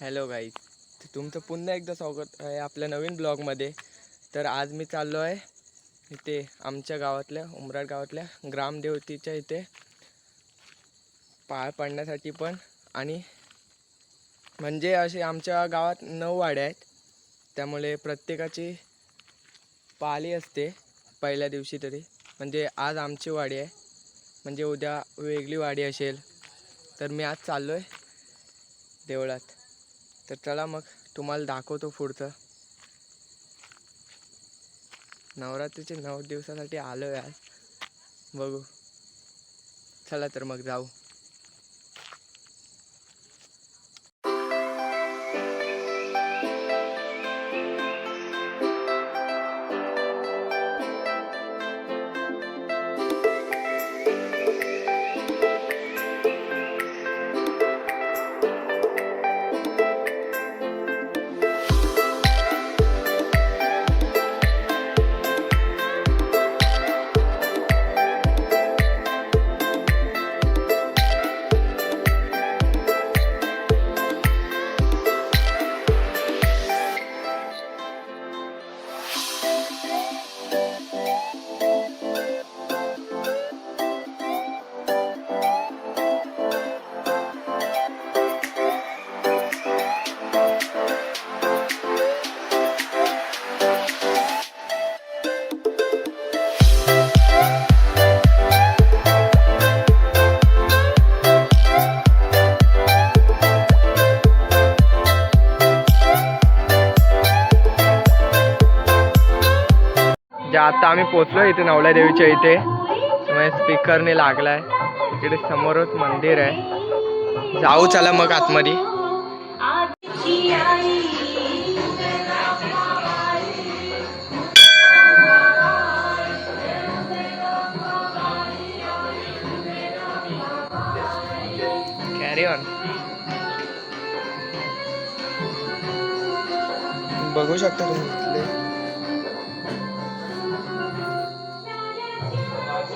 Hello guys तुमचं पुन्हा एकदा स्वागत आहे आपल्या नवीन ब्लॉगमध्ये. तर आज मी चाललो आहे इथे आमच्या गावातल्या उमराड गावातल्या ग्रामदेवतीच्या इथे. पाळ पडण्यासाठी पण. आणि म्हणजे असे आमच्या गावात नऊ वाड्या आहेत. त्यामुळे प्रत्येकाची पाळी असते पहिल्या दिवशी तरी. म्हणजे आज आमची वाडी आहे. म्हणजे उद्या वेगळी वाडी असेल. तर मी आज चाललो आहे देवळात. तर चला मग तुम्हाला दाखवतो पुढचं. नवरात्रीचे नऊ दिवसासाठी आलो आहे आज. बघू. चला तर मग जाऊ. आता आम्ही पोचलो इथे नवल्या देवीच्या इथे. म्हणजे स्पीकरने लागलाय. इकडे समोरच मंदिर आहे. जाऊ चला मग आतमध्ये. कॅरी ऑन बघू शकता तुम्ही.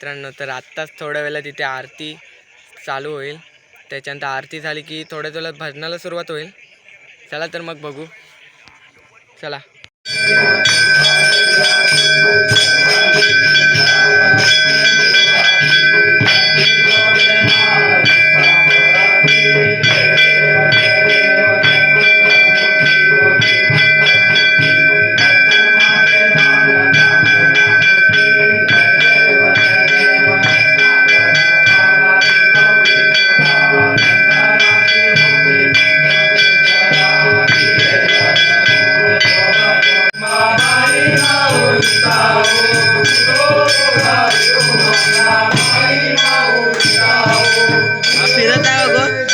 मित्रांनो तर आत्ताच थोड्या वेळेला तिथे आरती चालू होईल. त्याच्यानंतर आरती झाली की थोड्या वेळात भजनाला सुरुवात होईल. चला तर मग बघू. चला. Pirata agora.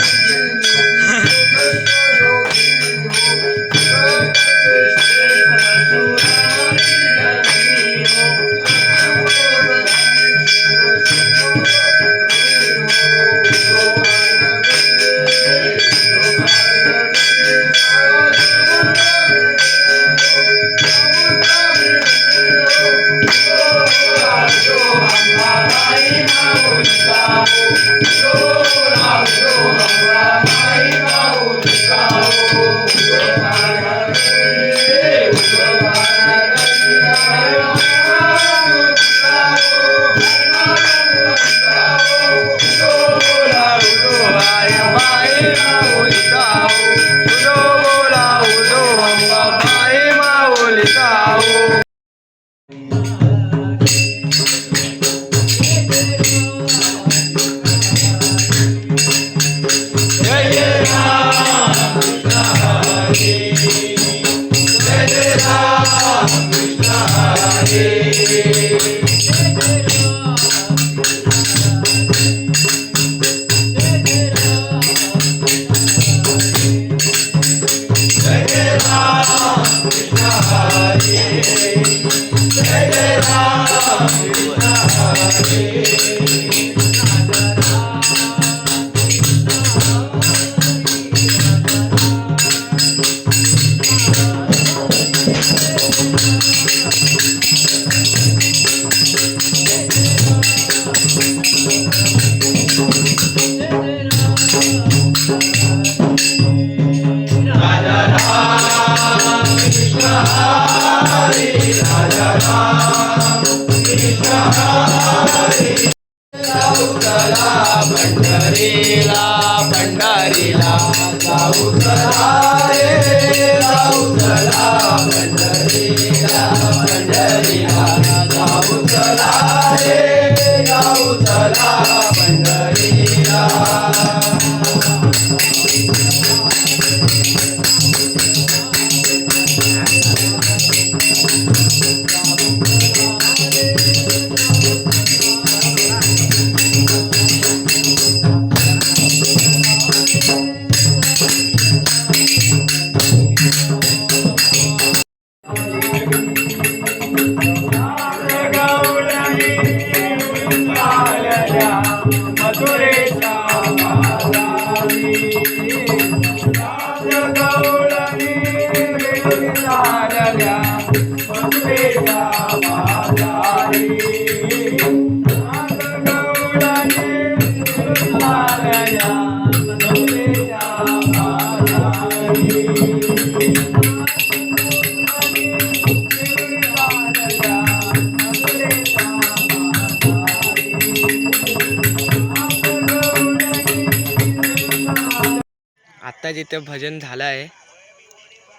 फिरत आहे गो पंढरीला भंडारीला जाऊ चला रे जाऊ चला पंढरीला पंढरीला जाऊ चला रे जाऊ चला पंढरीला आत्ता जिथे भजन झालं आहे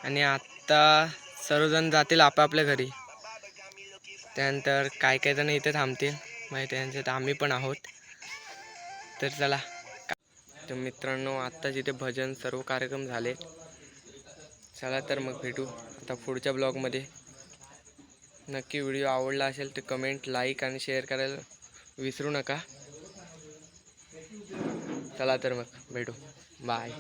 आणि आता सर्वजण जातील आपापल्या घरी. त्यानंतर काय काय जण इथे थांबतील. म्हणजे त्यांच्यात आम्ही पण आहोत. तर चला. तर मित्रांनो आत्ता जिथे भजन सर्व कार्यक्रम झाले. चला तर मग भेटू आता पुढच्या ब्लॉगमध्ये. नक्की व्हिडिओ आवडला असेल तर कमेंट लाईक आणि शेअर करायला विसरू नका. चला तर मग भेटू. बाय.